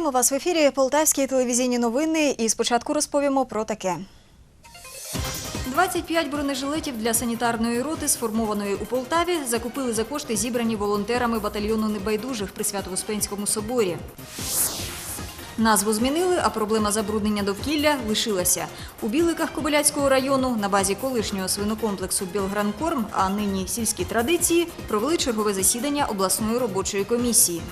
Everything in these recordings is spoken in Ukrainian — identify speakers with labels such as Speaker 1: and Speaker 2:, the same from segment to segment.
Speaker 1: Вітаємо вас в ефірі Полтавські телевізійні новини. І спочатку розповімо про таке. 25 бронежилетів для санітарної роти, сформованої у Полтаві, закупили за кошти, зібрані волонтерами батальйону небайдужих при Свято-Успенському соборі. Назву змінили, а проблема забруднення довкілля лишилася. У Біликах Кобиляцького району на базі колишнього свинокомплексу Білгранкорм, а нині сільські традиції, провели чергове засідання обласної робочої комісії.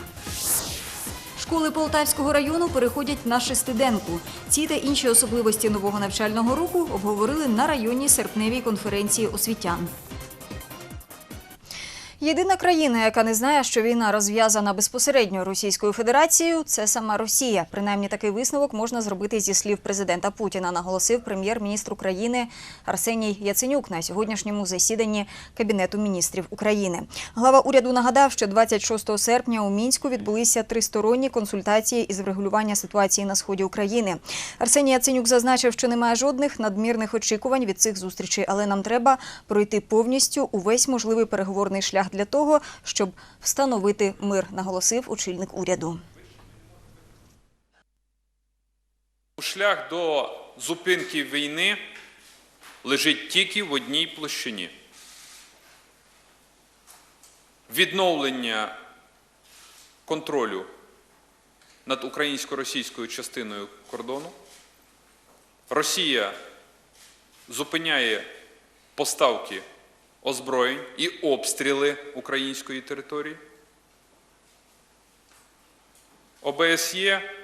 Speaker 1: Школи Полтавського району переходять на шестиденку. Ці та інші особливості нового навчального року обговорили на районній серпневій конференції освітян. Єдина країна, яка не знає, що війна розв'язана безпосередньо Російською Федерацією, це сама Росія. Принаймні такий висновок можна зробити зі слів президента Путіна, наголосив прем'єр-міністр України Арсеній Яценюк на сьогоднішньому засіданні Кабінету міністрів України. Глава уряду нагадав, що 26 серпня у мінську відбулися тристоронні консультації із врегулювання ситуації на сході України. Арсеній Яценюк зазначив, що немає жодних надмірних очікувань від цих зустрічей, але нам треба пройти повністю увесь можливий переговорний шлях для того, щоб встановити мир, наголосив очільник уряду.
Speaker 2: Шлях до зупинки війни лежить тільки в одній площині. Відновлення контролю над українсько-російською частиною кордону. Росія зупиняє поставки озброєнь і обстріли української території. ОБСЄ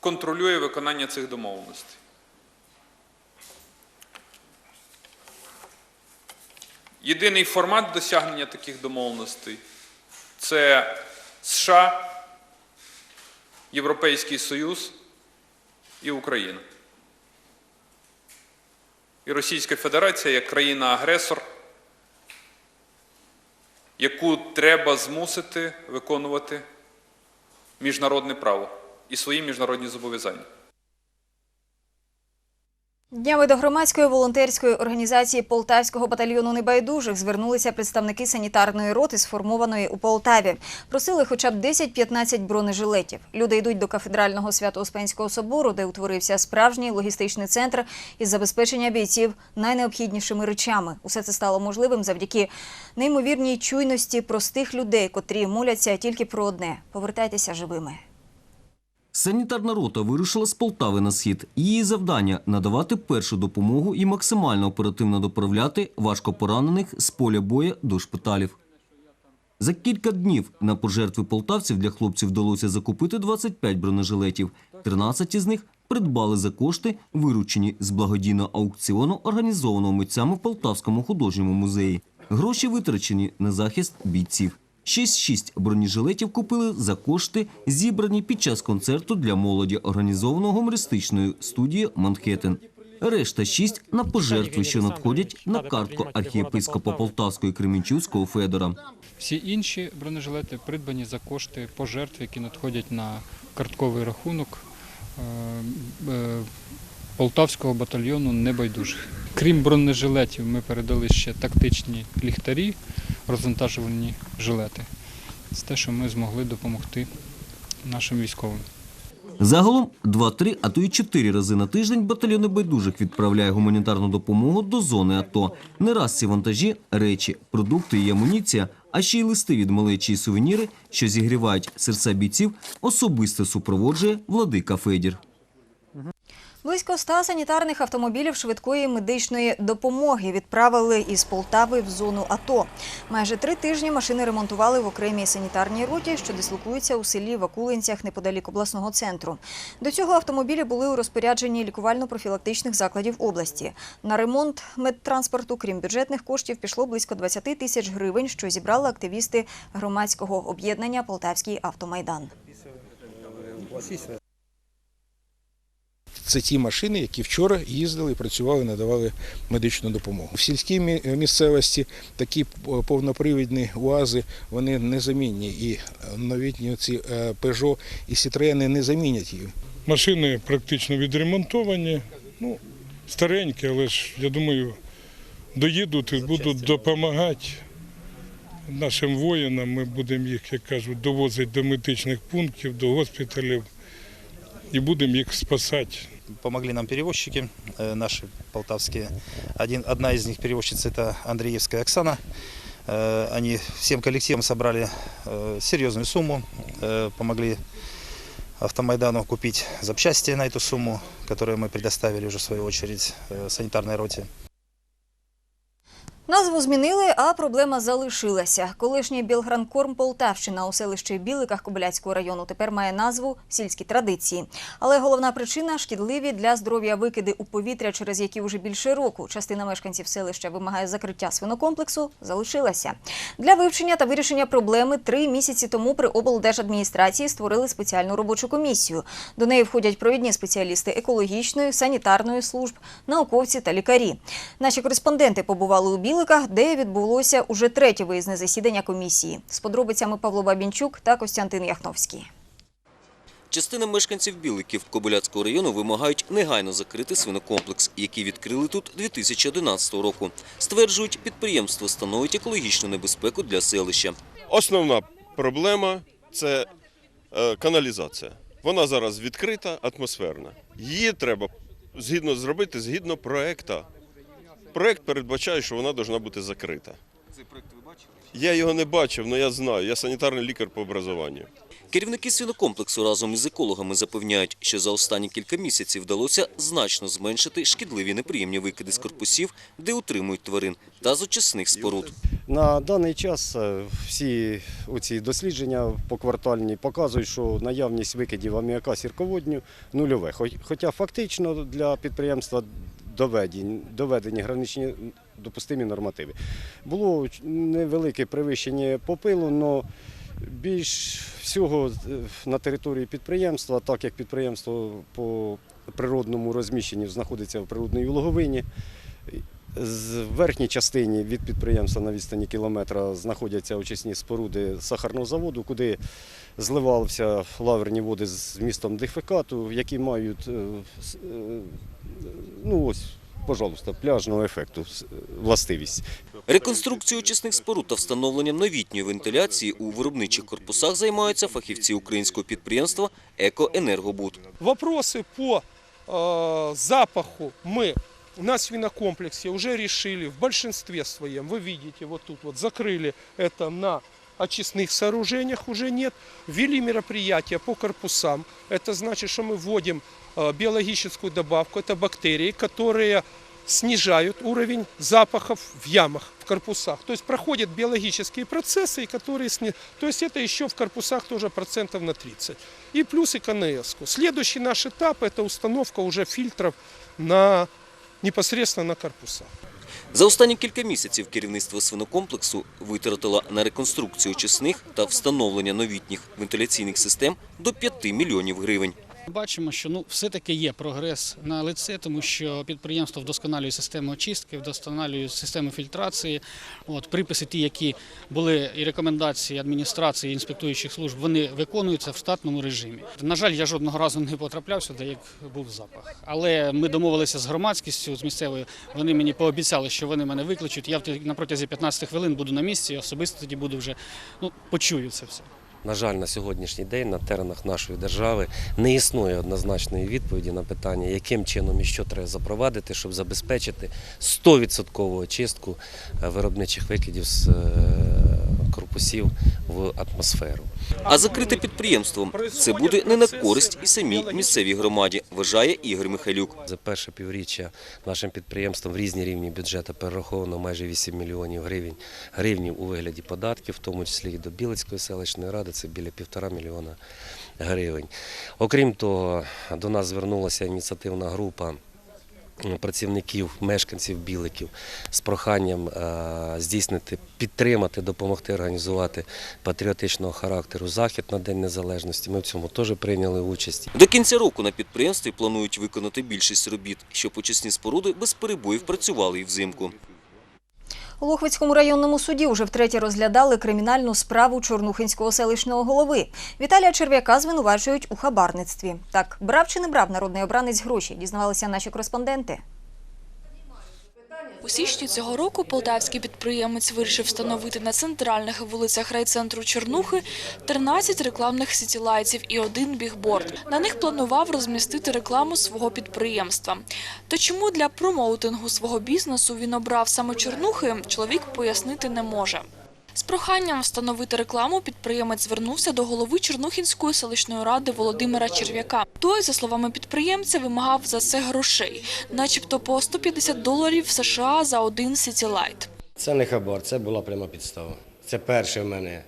Speaker 2: контролює виконання цих домовленостей. Єдиний формат досягнення таких домовленостей це США, Європейський Союз і Україна. І Російська Федерація як країна-агресор, яку треба змусити виконувати міжнародне право і свої міжнародні зобов'язання.
Speaker 1: Днями до громадської волонтерської організації Полтавського батальйону небайдужих звернулися представники санітарної роти, сформованої у Полтаві. Просили хоча б 10-15 бронежилетів. Люди йдуть до кафедрального свято-успенського собору, де утворився справжній логістичний центр із забезпечення бійців найнеобхіднішими речами. Усе це стало можливим завдяки неймовірній чуйності простих людей, котрі моляться тільки про одне повертайтеся живими.
Speaker 3: Санітарна рота вирушила з Полтави на схід. Її завдання надавати першу допомогу і максимально оперативно доправляти важкопоранених з поля бою до шпиталів. За кілька днів на пожертви полтавців для хлопців вдалося закупити 25 бронежилетів. 13 із них придбали за кошти, виручені з благодійного аукціону, організованого митцями в Полтавському художньому музеї. Гроші витрачені на захист бійців. 6-6 бронежилетів купили за кошти, зібрані під час концерту для молоді, організованого гумористичною студією Манхеттен. Решта 6 на пожертви, що надходять на картку архієпископа Полтавського і Кременчуцького Федора.
Speaker 4: Всі інші бронежилети придбані за кошти пожертв, які надходять на картковий рахунок е, е, Полтавського батальйону небайдужих. Крім бронежилетів, ми передали ще тактичні ліхтарі, розвантажувальні жилети. Це те, що ми змогли допомогти нашим військовим.
Speaker 3: Загалом 2-3, а то й 4 рази на тиждень батальйон небайдужих відправляє гуманітарну допомогу до зони АТО. Не раз ці вантажі, речі, продукти і амуніція, а ще й листи від малечі і сувеніри, що зігрівають серця бійців, особисто супроводжує владика Федір.
Speaker 1: Близько ста санітарних автомобілів швидкої медичної допомоги відправили із Полтави в зону АТО. Майже три тижні машини ремонтували в окремій санітарній роті, що дислокується у селі Вакулинцях неподалік обласного центру. До цього автомобілі були у розпорядженні лікувально-профілактичних закладів області. На ремонт медтранспорту, крім бюджетних коштів, пішло близько 20 тисяч гривень, що зібрали активісти громадського об'єднання Полтавський автомайдан.
Speaker 5: Це ті машини, які вчора їздили, працювали, надавали медичну допомогу. В сільській місцевості такі повнопривідні УАЗи вони незамінні. І новітні ці е, Peugeot і Citroen не замінять їх.
Speaker 6: Машини практично відремонтовані, ну, старенькі, але ж я думаю, доїдуть і будуть допомагати нашим воїнам. Ми будемо їх, як кажуть, довозити до медичних пунктів, до госпіталів і будемо їх спасати
Speaker 7: Помогли нам перевозчики э, наши полтавские. Один, одна из них перевозчица это Андреевская Оксана. Э, Они всем коллективом собрали э, серьезную сумму, э, помогли Автомайдану купить запчасти на эту сумму, которую мы предоставили уже в свою очередь э, санитарной роте.
Speaker 1: Назву змінили, а проблема залишилася. Колишній Білгранкорм Полтавщина у селищі Біликах Кобиляцького району тепер має назву сільські традиції. Але головна причина шкідливі для здоров'я викиди у повітря, через які вже більше року частина мешканців селища вимагає закриття свинокомплексу, залишилася. Для вивчення та вирішення проблеми три місяці тому при облдержадміністрації створили спеціальну робочу комісію. До неї входять провідні спеціалісти екологічної, санітарної служб, науковці та лікарі. Наші кореспонденти побували у Біликах, де відбулося уже третє виїзне засідання комісії. З подробицями Павло Бабінчук та Костянтин Яхновський.
Speaker 3: Частина мешканців Біликів Кобиляцького району вимагають негайно закрити свинокомплекс, який відкрили тут 2011 року. Стверджують, підприємство становить екологічну небезпеку для селища.
Speaker 8: Основна проблема це е, каналізація. Вона зараз відкрита, атмосферна. Її треба згідно зробити згідно проекта. Проект передбачає, що вона повинна бути закрита.
Speaker 3: Цей проект ви бачили?
Speaker 8: Я його не бачив, але я знаю. Я санітарний лікар по образуванню.
Speaker 3: Керівники свинокомплексу разом із екологами запевняють, що за останні кілька місяців вдалося значно зменшити шкідливі неприємні викиди з корпусів, де утримують тварин, та з очисних споруд.
Speaker 9: На даний час е, всі оці дослідження поквартальні показують, що наявність викидів аміака сірководню нульове. Хоча фактично для підприємства доведені, доведені граничні допустимі нормативи. Було невелике перевищення попилу, але більш всього е, на території підприємства, так як підприємство по природному розміщенню знаходиться в природній логовині, з верхній частині від підприємства на відстані кілометра знаходяться очисні споруди сахарного заводу, куди зливалися лаверні води з містом дефекату, які мають е, е, ну ось, пожалуйста, пляжного ефекту с- властивість.
Speaker 3: Реконструкцією очисних споруд та встановленням новітньої вентиляції у виробничих корпусах займаються фахівці українського підприємства «Екоенергобуд».
Speaker 10: Вопросы по э, запаху мы на свинокомплексе уже решили в большинстве своем. Вы видите, вот тут вот закрыли это на очистных сооружениях уже нет. Ввели мероприятия по корпусам. Это значит, что мы вводим э, биологическую добавку. Это бактерии, которые снижают уровень запахов в ямах, в корпусах. То есть проходят биологические процессы, которые сни... То есть это еще в корпусах тоже процентов на 30. И плюс и КНС. -ку. Следующий наш этап это установка уже фильтров на непосредственно на корпусах.
Speaker 3: За останні кілька місяців керівництво свинокомплексу витратило на реконструкцію очисних та встановлення новітніх вентиляційних систем до 5 мільйонів гривень.
Speaker 11: Бачимо, що ну все-таки є прогрес на лице, тому що підприємство вдосконалює систему очистки, вдосконалює систему фільтрації. От приписи, ті, які були і рекомендації адміністрації і інспектуючих служб, вони виконуються в штатному режимі. На жаль, я жодного разу не потрапляв сюди, як був запах. Але ми домовилися з громадськістю, з місцевою. Вони мені пообіцяли, що вони мене викличуть. Я на протязі 15 хвилин буду на місці, і особисто тоді буду вже ну почую це все.
Speaker 12: На жаль, на сьогоднішній день на теренах нашої держави не існує однозначної відповіді на питання, яким чином і що треба запровадити, щоб забезпечити 100% очистку е, виробничих викидів з е, корпусів в атмосферу.
Speaker 3: А закрите підприємство – це буде не на користь і самій місцевій громаді, вважає Ігор Михайлюк.
Speaker 12: За перше півріччя нашим підприємствам в різні рівні бюджету перераховано майже 8 мільйонів гривень гривнів у вигляді податків, в тому числі і до Білицької селищної ради, це біля півтора мільйона гривень. Окрім того, до нас звернулася ініціативна група працівників, мешканців Біликів з проханням е, здійснити, підтримати, допомогти організувати патріотичного характеру захід на День Незалежності. Ми в цьому теж прийняли участь.
Speaker 3: До кінця року на підприємстві планують виконати більшість робіт, щоб очисні споруди без перебоїв працювали і взимку.
Speaker 1: У Лохвицькому районному суді вже втретє розглядали кримінальну справу Чорнухинського селищного голови. Віталія Черв'яка звинувачують у хабарництві. Так, брав чи не брав народний обранець гроші, дізнавалися наші кореспонденти.
Speaker 13: У січні цього року полтавський підприємець вирішив встановити на центральних вулицях райцентру Чернухи 13 рекламних сітілайтів і один бігборд. На них планував розмістити рекламу свого підприємства. То чому для промоутингу свого бізнесу він обрав саме Чорнухи, чоловік пояснити не може. З проханням встановити рекламу підприємець звернувся до голови Чорнухінської селищної ради Володимира Черв'яка. Той, за словами підприємця, вимагав за це грошей, начебто по 150 доларів США за один сітілайт.
Speaker 14: Це не хабар, це була пряма підстава. Це перше в мене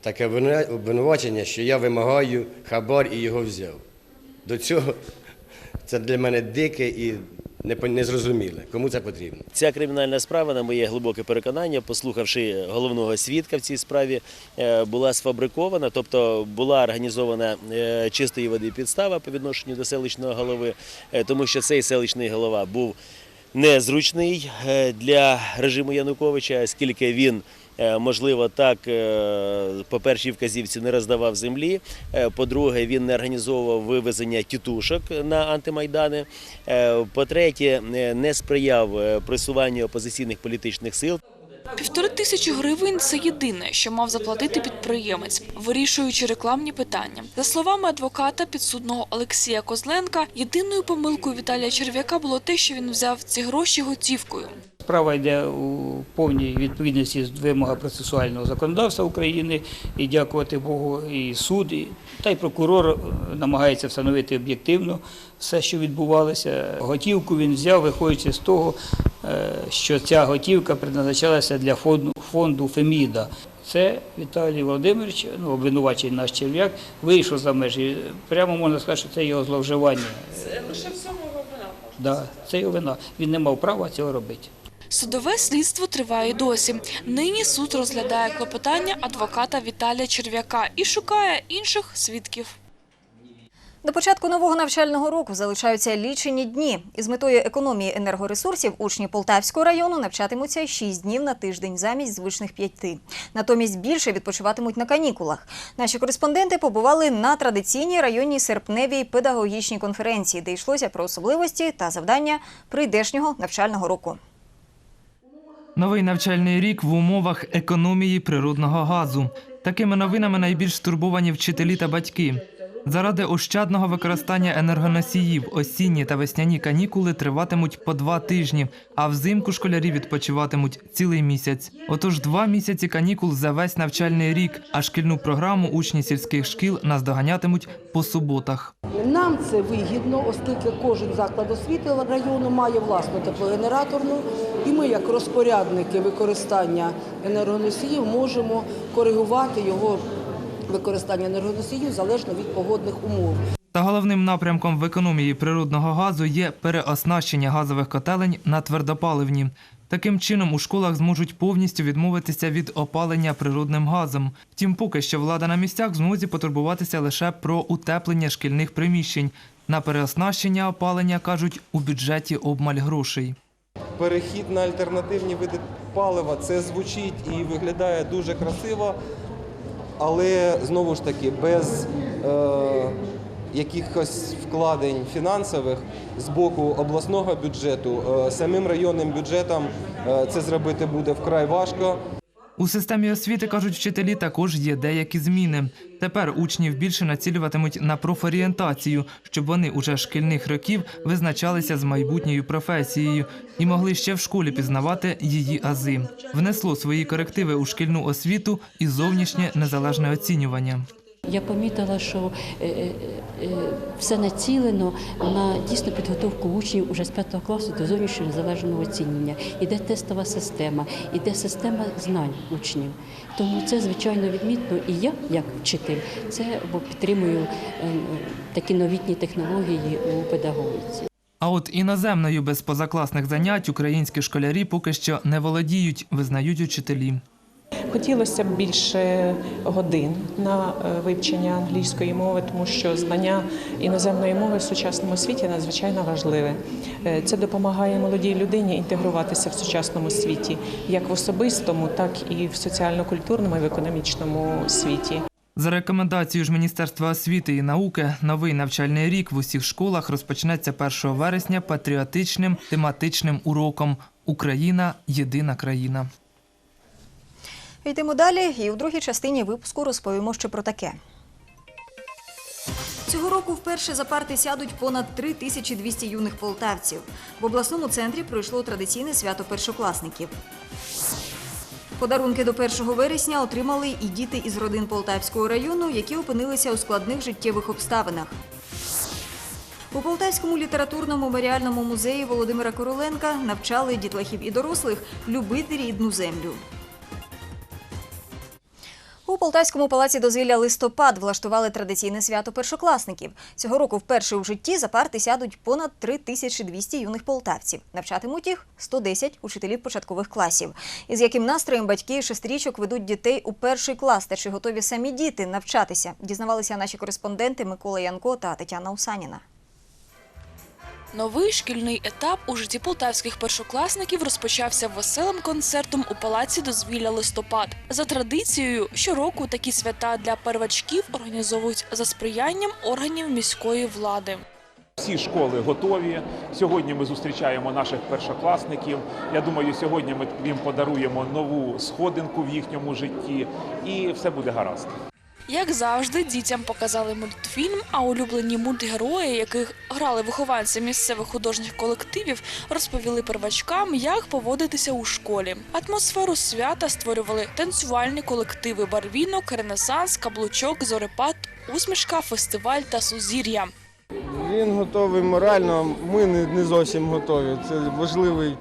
Speaker 14: таке обвину- обвинувачення, що я вимагаю хабар і його взяв. До цього це для мене дике і непон- незрозуміле. Кому це потрібно?
Speaker 15: Ця кримінальна справа, на моє глибоке переконання, послухавши головного свідка в цій справі, е, була сфабрикована, тобто була організована е, чистої води підстава по відношенню до селищного голови, е, тому що цей селищний голова був незручний е, для режиму Януковича, оскільки він. Е, Можливо, так е, по першій вказівці не роздавав землі. Е, По-друге, він не організовував вивезення тітушок на антимайдани. По-третє, е, не сприяв присуванню опозиційних політичних сил.
Speaker 13: Півтори тисячі гривень це єдине, що мав заплатити підприємець, вирішуючи рекламні питання. За словами адвоката підсудного Олексія Козленка, єдиною помилкою Віталія Черв'яка було те, що він взяв ці гроші готівкою.
Speaker 16: Справа йде у повній відповідності з вимогами процесуального законодавства України, і дякувати Богу, і суд, і, та й прокурор е, намагається встановити об'єктивно все, що відбувалося. Готівку він взяв, виходячи з того, що ця готівка призначалася для фонду, фонду Феміда. Це Віталій Володимирович, ну, обвинувачений наш черв'як, вийшов за межі. Прямо можна сказати, що це його зловживання.
Speaker 13: Це лише в цьому його вина.
Speaker 16: Да, це його вина. Він не мав права цього робити.
Speaker 13: Судове слідство триває досі. Нині суд розглядає клопотання адвоката Віталія Черв'яка і шукає інших свідків.
Speaker 1: До початку нового навчального року залишаються лічені дні. Із метою економії енергоресурсів учні Полтавського району навчатимуться 6 днів на тиждень замість звичних 5. Натомість більше відпочиватимуть на канікулах. Наші кореспонденти побували на традиційній районній серпневій педагогічній конференції, де йшлося про особливості та завдання прийдешнього навчального року.
Speaker 17: Новий навчальний рік в умовах економії природного газу. Такими новинами найбільш стурбовані вчителі та батьки. Заради ощадного використання енергоносіїв осінні та весняні канікули триватимуть по два тижні, а взимку школярі відпочиватимуть цілий місяць. Отож, два місяці канікул за весь навчальний рік, а шкільну програму учні сільських шкіл наздоганятимуть по суботах.
Speaker 18: Нам це вигідно, оскільки кожен заклад освіти району має власну теплогенераторну, і ми, як розпорядники використання енергоносіїв, можемо коригувати його використання енергоносіїв залежно від погодних умов.
Speaker 17: Та головним напрямком в економії природного газу є переоснащення газових котелень на твердопаливні. Таким чином у школах зможуть повністю відмовитися від опалення природним газом. Втім, поки що влада на місцях змозі потурбуватися лише про утеплення шкільних приміщень. На переоснащення опалення кажуть у бюджеті обмаль грошей.
Speaker 19: перехід на альтернативні види палива це звучить і виглядає дуже красиво, але знову ж таки без е, якихось вкладень фінансових з боку обласного бюджету, е, самим районним бюджетам е, це зробити буде вкрай важко.
Speaker 17: У системі освіти, кажуть вчителі, також є деякі зміни. Тепер учнів більше націлюватимуть на профорієнтацію, щоб вони уже шкільних років визначалися з майбутньою професією і могли ще в школі пізнавати її ази. Внесло свої корективи у шкільну освіту і зовнішнє незалежне оцінювання.
Speaker 20: Я помітила, що е, е, е, все націлено на дійсно підготовку учнів уже з 5 класу до зовнішнього незалежного оцінювання. Іде тестова система, іде система знань учнів. Тому це звичайно відмітно. І я, як вчитель, це бо підтримую такі новітні технології у педагогіці.
Speaker 17: А от іноземною без позакласних занять українські школярі поки що не володіють, визнають учителі.
Speaker 21: Хотілося б більше годин на е, вивчення англійської мови, тому що знання іноземної мови в сучасному світі надзвичайно важливе. Е, Це допомагає молодій людині інтегруватися в сучасному світі, як в особистому, так і в соціально-культурному і в економічному світі.
Speaker 17: За рекомендацією ж Міністерства освіти і науки, новий навчальний рік в усіх школах розпочнеться 1 вересня патріотичним тематичним уроком Україна єдина країна.
Speaker 1: Йдемо далі, і у другій частині випуску розповімо ще про таке. Цього року вперше за парти сядуть понад 3200 юних полтавців. В обласному центрі пройшло традиційне свято першокласників. Подарунки до 1 вересня отримали і діти із родин Полтавського району, які опинилися у складних життєвих обставинах. У Полтавському літературному меморіальному музеї Володимира Короленка навчали дітлахів і дорослих любити рідну землю. У Полтавському палаці дозвілля листопад влаштували традиційне свято першокласників. Цього року вперше у житті за парти сядуть понад 3200 юних полтавців. Навчатимуть їх 110 учителів початкових класів. Із яким настроєм батьки шестирічок ведуть дітей у перший клас та чи готові самі діти навчатися, дізнавалися наші кореспонденти Микола Янко та Тетяна Усаніна.
Speaker 13: Новий шкільний етап у житті полтавських першокласників розпочався веселим концертом у палаці дозвілля листопад. За традицією, щороку такі свята для первачків організовують за сприянням органів міської влади.
Speaker 22: Всі школи готові. Сьогодні ми зустрічаємо наших першокласників. Я думаю, сьогодні ми їм подаруємо нову сходинку в їхньому житті, і все буде гаразд.
Speaker 13: Як завжди, дітям показали мультфільм, а улюблені мультгерої, яких грали вихованці місцевих художніх колективів, розповіли первачкам, як поводитися у школі. Атмосферу свята створювали танцювальні колективи Барвінок, Ренесанс, Каблучок, Зорепад, Усмішка, фестиваль та Сузір'я.
Speaker 23: Він готовий морально, ми не, зовсім готові. Це важливий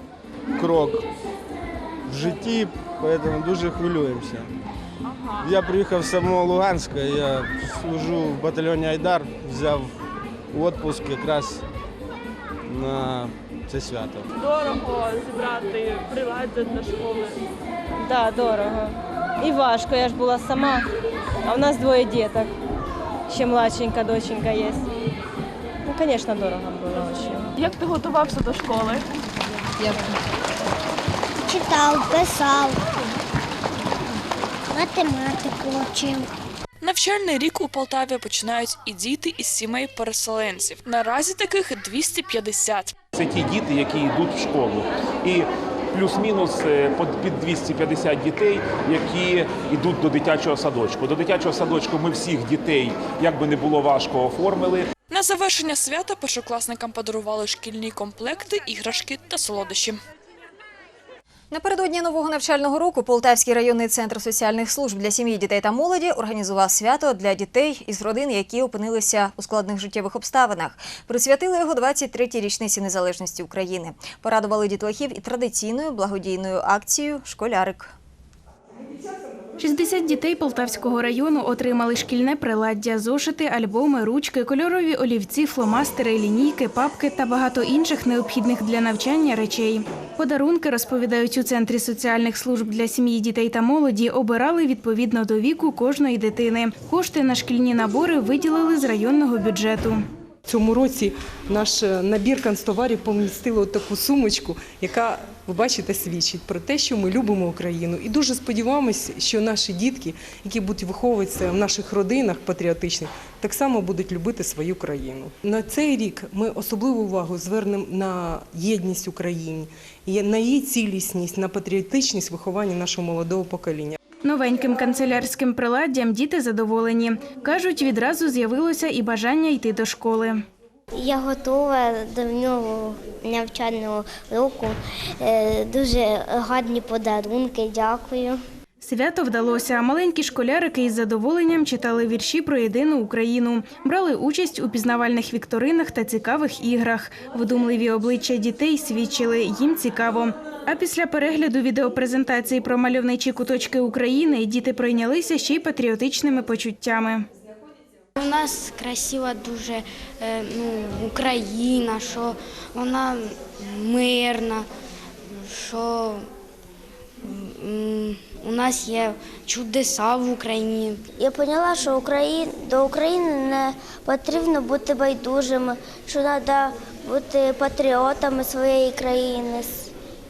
Speaker 23: крок в житті, тому дуже хвилюємося. Я приїхав з самого Луганська, я служу в батальйоні Айдар, взяв відпуск якраз на це свято.
Speaker 24: Дорого зібрати приладдя для школи. Так, дорого. І важко, я ж була сама, а в нас двоє діток. Ще младшенька доченька є. Ну, звісно, дорого було дуже. Як ти готувався до школи?
Speaker 25: Я читав, писав, математику вчив.
Speaker 13: Навчальний рік у Полтаві починають і діти із сімей переселенців. Наразі таких 250.
Speaker 22: Це ті діти, які йдуть в школу. І плюс-мінус е, під 250 дітей, які йдуть до дитячого садочку. До дитячого садочку ми всіх дітей, як би не було важко, оформили.
Speaker 13: На завершення свята першокласникам подарували шкільні комплекти, іграшки та солодощі.
Speaker 1: Напередодні нового навчального року Полтавський районний центр соціальних служб для сім'ї, дітей та молоді організував свято для дітей із родин, які опинилися у складних життєвих обставинах. Присвятили його 23-й річниці незалежності України. Порадували дітлахів і традиційною благодійною акцією Школярик.
Speaker 26: 60 дітей Полтавського району отримали шкільне приладдя, зошити, альбоми, ручки, кольорові олівці, фломастери, лінійки, папки та багато інших необхідних для навчання речей. Подарунки, розповідають у Центрі соціальних служб для сім'ї, дітей та молоді, обирали відповідно до віку кожної дитини. Кошти на шкільні набори виділили з районного бюджету.
Speaker 27: Цьому році наш набір канцтоварів помістили таку сумочку, яка, ви бачите, свідчить про те, що ми любимо Україну. І дуже сподіваємось, що наші дітки, які будуть виховуватися в наших родинах патріотичних, так само будуть любити свою країну. На цей рік ми особливу увагу звернемо на єдність України, на її цілісність, на патріотичність виховання нашого молодого покоління.
Speaker 26: Новеньким канцелярським приладдям діти задоволені. Кажуть, відразу з'явилося і бажання йти до школи.
Speaker 25: Я готова до нового навчального року. Е, Дуже гарні подарунки, дякую.
Speaker 26: Свято вдалося. Маленькі школярики із задоволенням читали вірші про єдину Україну, брали участь у пізнавальних вікторинах та цікавих іграх. Вдумливі обличчя дітей свідчили їм цікаво. А після перегляду відеопрезентації про мальовничі куточки України діти пройнялися ще й патріотичними почуттями.
Speaker 25: У нас красива дуже е, ну, Україна, що вона мирна, що у нас є чудеса в Україні. Я поняла, що до України не потрібно бути байдужими, що треба бути патріотами своєї країни,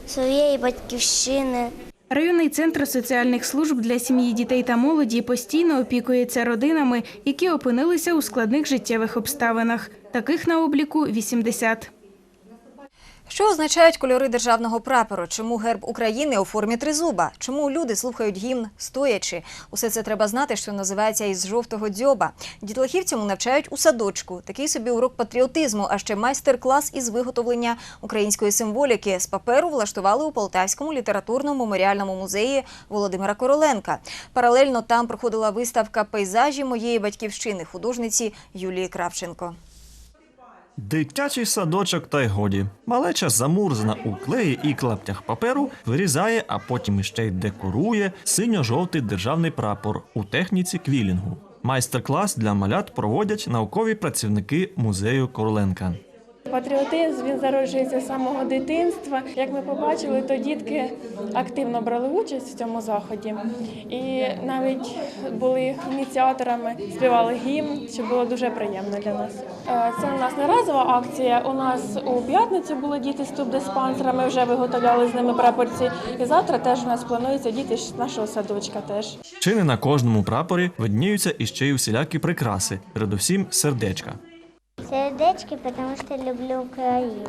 Speaker 25: своєї батьківщини.
Speaker 26: Районний центр соціальних служб для сім'ї, дітей та молоді постійно опікується родинами, які опинилися у складних життєвих обставинах. Таких на обліку 80.
Speaker 1: Що означають кольори державного прапору? Чому герб України у формі тризуба? Чому люди слухають гімн стоячи? Усе це треба знати, що називається із жовтого дзьоба. Дітлахів цьому навчають у садочку. Такий собі урок патріотизму, а ще майстер-клас із виготовлення української символіки з паперу влаштували у Полтавському літературно-меморіальному музеї Володимира Короленка. Паралельно там проходила виставка пейзажі моєї батьківщини художниці Юлії Кравченко.
Speaker 28: Дитячий садочок та й годі. Малеча замурзана у клеї і клаптях паперу вирізає, а потім іще й декорує синьо-жовтий державний прапор у техніці квілінгу. Майстер-клас для малят проводять наукові працівники музею Короленка.
Speaker 29: Патріотизм він зароджується з самого дитинства. Як ми побачили, то дітки активно брали участь в цьому заході і навіть були ініціаторами, співали гімн, що було дуже приємно для нас. Е, Це у нас не разова акція. У нас у п'ятницю були діти з тубдиспансера, Ми вже виготовляли з ними прапорці. І завтра теж у нас планується діти з нашого садочка. Теж
Speaker 28: Чи не на кожному прапорі видніються іще й усілякі прикраси, передусім сердечка.
Speaker 30: Сердечки, потому что люблю Украину.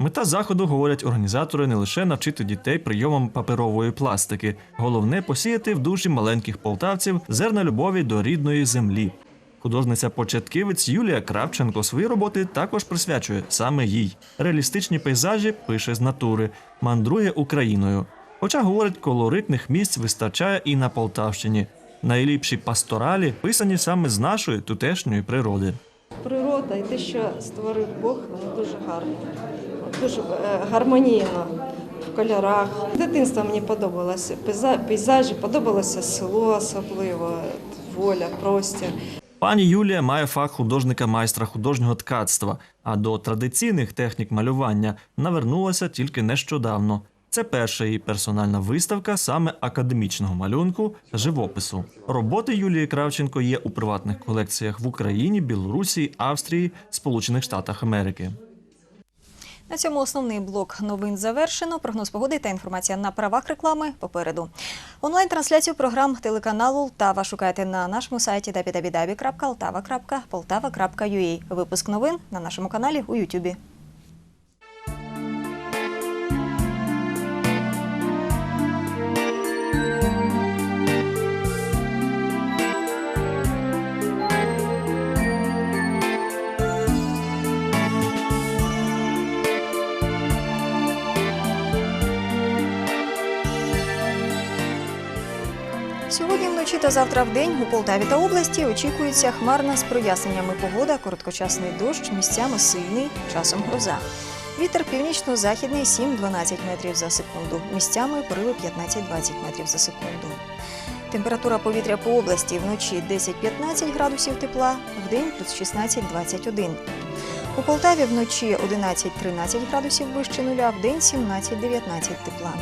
Speaker 28: Мета заходу, говорять організатори, не лише навчити дітей прийомам паперової пластики. Головне посіяти в душі маленьких полтавців зерна любові до рідної землі. Художниця-початківець Юлія Кравченко свої роботи також присвячує саме їй. Реалістичні пейзажі пише з натури, мандрує Україною. Хоча, говорить, колоритних місць вистачає і на Полтавщині. Найліпші пасторалі писані саме з нашої тутешньої природи.
Speaker 31: Природа і те, що створив Бог, воно дуже гарно, дуже е, гармонійно в кольорах. Дитинство мені подобалося, пейза- пейзажі, подобалося село особливо, воля, простір.
Speaker 28: Пані Юлія має фах художника майстра художнього ткацтва, а до традиційних технік малювання навернулася тільки нещодавно. Це перша її персональна виставка саме академічного малюнку та живопису. Роботи Юлії Кравченко є у приватних колекціях в Україні, Білорусі, Австрії, Сполучених Штатах Америки.
Speaker 1: На цьому основний блок новин завершено. Прогноз погоди та інформація на правах реклами попереду. Онлайн-трансляцію програм телеканалу Лтава шукайте на нашому сайті www.ltava.poltava.ua. Випуск новин на нашому каналі у Ютубі. Сьогодні та завтра в день у Полтаві та області очікується хмарна з проясненнями погода, короткочасний дощ, місцями сильний, часом гроза. Вітер північно-західний 7-12 метрів за секунду, місцями пориви 15-20 метрів за секунду. Температура повітря по області вночі 10-15 градусів тепла, вдень плюс 16-21. У Полтаві вночі 11-13 градусів вище нуля, вдень 17-19 тепла.